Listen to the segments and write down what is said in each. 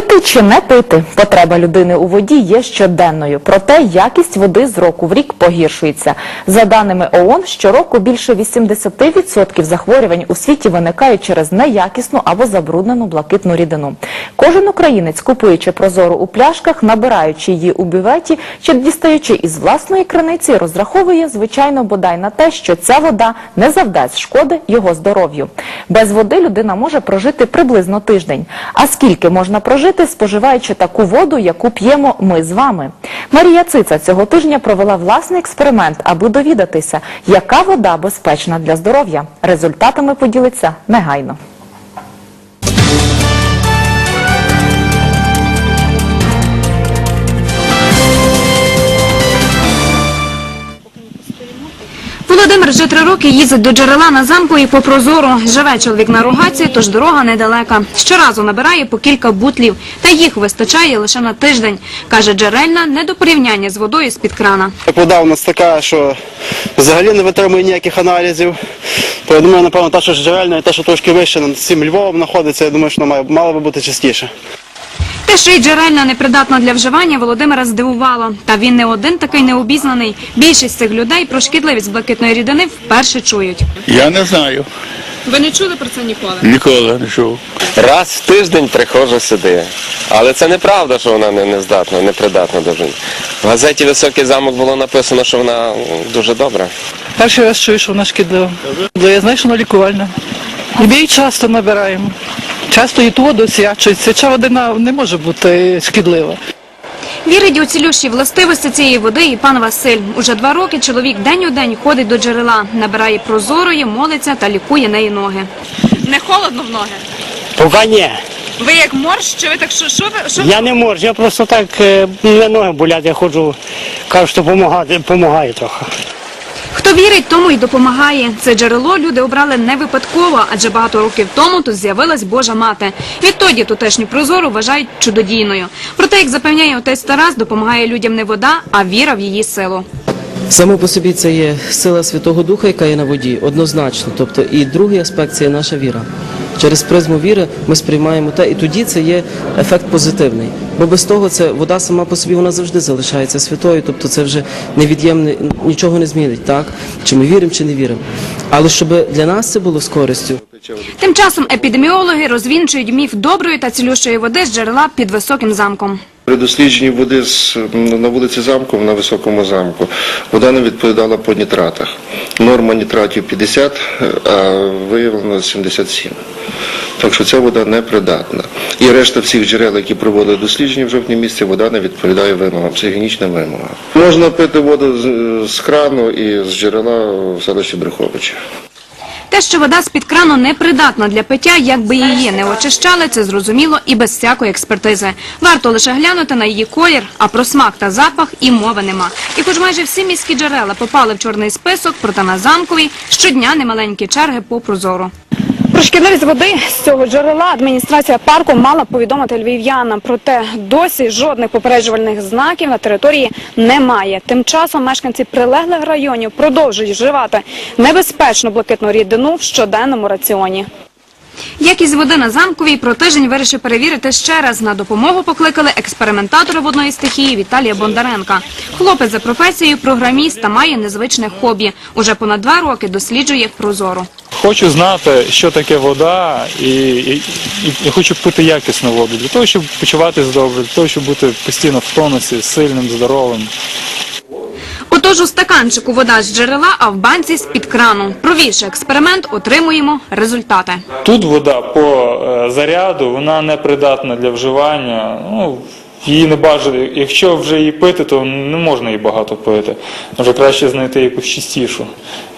Пити чи не пити? Потреба людини у воді є щоденною. Проте якість води з року в рік погіршується. За даними ООН, щороку більше 80% захворювань у світі виникають через неякісну або забруднену блакитну рідину. Кожен українець, купуючи прозору у пляшках, набираючи її у бюветі чи дістаючи із власної криниці, розраховує, звичайно, бодай на те, що ця вода не завдасть шкоди його здоров'ю. Без води людина може прожити приблизно тиждень. А скільки можна прожити, споживаючи таку воду, яку п'ємо ми з вами? Марія Цица цього тижня провела власний експеримент, аби довідатися, яка вода безпечна для здоров'я. Результатами поділиться негайно. Володимир вже три роки їздить до джерела на замку і по прозору. Живе чоловік на рогаці, тож дорога недалека. Щоразу набирає по кілька бутлів, та їх вистачає лише на тиждень. Каже, джерельна не до порівняння з водою з-під крана. Вода у нас така, що взагалі не витримує ніяких аналізів. То я думаю, напевно, та, що джерельна, і та, що трошки вище над цим Львовом знаходиться, я думаю, що має, мала би бути частіше. Те, що і джерельна непридатна для вживання, Володимира здивувало. Та він не один такий необізнаний. Більшість цих людей про шкідливість блакитної рідини вперше чують. Я не знаю, Ви не чули про це ніколи? ніколи не чув. Раз в тиждень приходжу сюди. Але це неправда, що вона не, не здатна, непридатна до вживання. В газеті Високий замок було написано, що вона дуже добра. Перший раз чую, що вона шкідлива. Я знаю, що вона лікувальна. І ми її часто набираємо. Часто і ту воду освячується. Ця вода не може бути шкідлива. Вірить у цілющі властивості цієї води і пан Василь. Уже два роки чоловік день у день ходить до джерела, набирає прозорої, молиться та лікує неї ноги. Не холодно в ноги? Поки ні. Ви як морж, чи ви так що, що ви що Я не можу, я просто так е, мене ноги болять, я ходжу, кажу, що допомагає, допомагає трохи. Хто вірить, тому й допомагає. Це джерело люди обрали не випадково, адже багато років тому тут з'явилась Божа мати. Відтоді тутешню прозору вважають чудодійною. Проте, як запевняє отець Тарас, допомагає людям не вода, а віра в її силу. Само по собі це є сила Святого Духа, яка є на воді, однозначно. Тобто, і другий аспект це є наша віра. Через призму віри ми сприймаємо те, і тоді це є ефект позитивний. Бо без того це вода сама по собі вона завжди залишається святою, тобто це вже невід'ємне, нічого не змінить, так? Чи ми віримо, чи не віримо. Але щоб для нас це було з користю, Тим часом епідеміологи розвінчують міф доброї та цілющої води з джерела під високим замком. При дослідженні води на вулиці Замку, на Високому замку, вода не відповідала по нітратах. Норма нітратів 50, а виявлено 77. Так що ця вода непридатна. І решта всіх джерел, які проводили дослідження в жовтні місяці, вода не відповідає вимогам, психогенічним вимогам. Можна пити воду з крану і з джерела в селищі Бреховича. Те, що вода з-під крану непридатна для пиття, якби її не очищали, це зрозуміло і без всякої експертизи. Варто лише глянути на її колір, а про смак та запах і мови нема. І хоч майже всі міські джерела попали в чорний список, проте на замковій щодня немаленькі черги по прозору. Про шкідливість води з цього джерела адміністрація парку мала повідомити львів'янам. Проте досі жодних попереджувальних знаків на території немає. Тим часом мешканці прилеглих районів продовжують вживати небезпечну блакитну рідину в щоденному раціоні. Якість води на замковій про тиждень вирішив перевірити ще раз. На допомогу покликали експериментатора водної стихії Віталія Бондаренка. Хлопець за професією програміст та має незвичне хобі. Уже понад два роки досліджує прозору. Хочу знати, що таке вода, і, і, і хочу пити якісну воду для того, щоб почуватися добре, для того, щоб бути постійно в тонусі, сильним, здоровим. Отож у стаканчику вода з джерела, а в банці з-під крану. Провівши експеримент, отримуємо результати. Тут вода по е, заряду, вона не придатна для вживання. Ну, її не бажано. Якщо вже її пити, то не можна її багато пити. Може краще знайти якусь чистішу,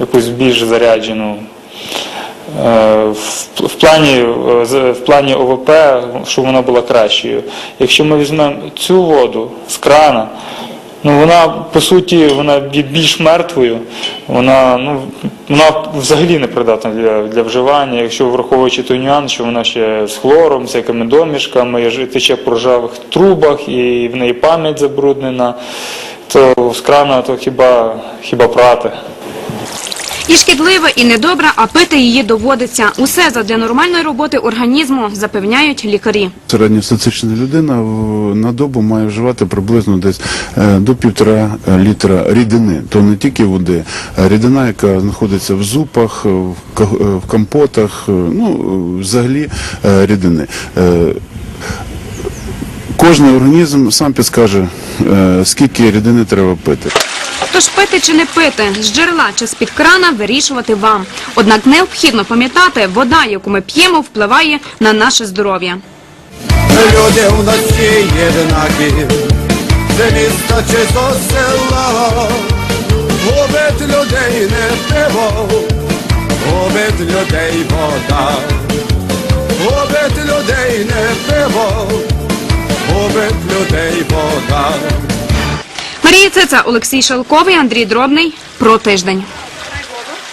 якусь більш заряджену. Е, в, плані, е, в плані ОВП, щоб вона була кращою. Якщо ми візьмемо цю воду з крана, ну вона по суті вона є більш мертвою, вона, ну, вона взагалі не придатна для, для вживання, якщо враховуючи той нюанс, що вона ще з хлором, з якими домішками, тече по ржавих трубах і в неї пам'ять забруднена, то з крана то хіба, хіба прати. І шкідлива, і недобра, а пити її доводиться. Усе задля нормальної роботи організму, запевняють лікарі. Середньостатична людина на добу має вживати приблизно десь е, до півтора е, літра рідини. То не тільки води, а рідина, яка знаходиться в зупах, е, в е, компотах, е, ну е, взагалі е, рідини. Е, Кожний організм сам підскаже, е, скільки рідини треба пити. Тож пити чи не пити, з джерела чи з-під крана вирішувати вам. Однак необхідно пам'ятати, вода, яку ми п'ємо, впливає на наше здоров'я. Люди у всі єднакі, це місто чи то село, губить людей не пиво, губить людей вода, губить людей не пиво, губить людей вода. Марія Цеца, Олексій Шалковий, Андрій Дробний. Про тиждень.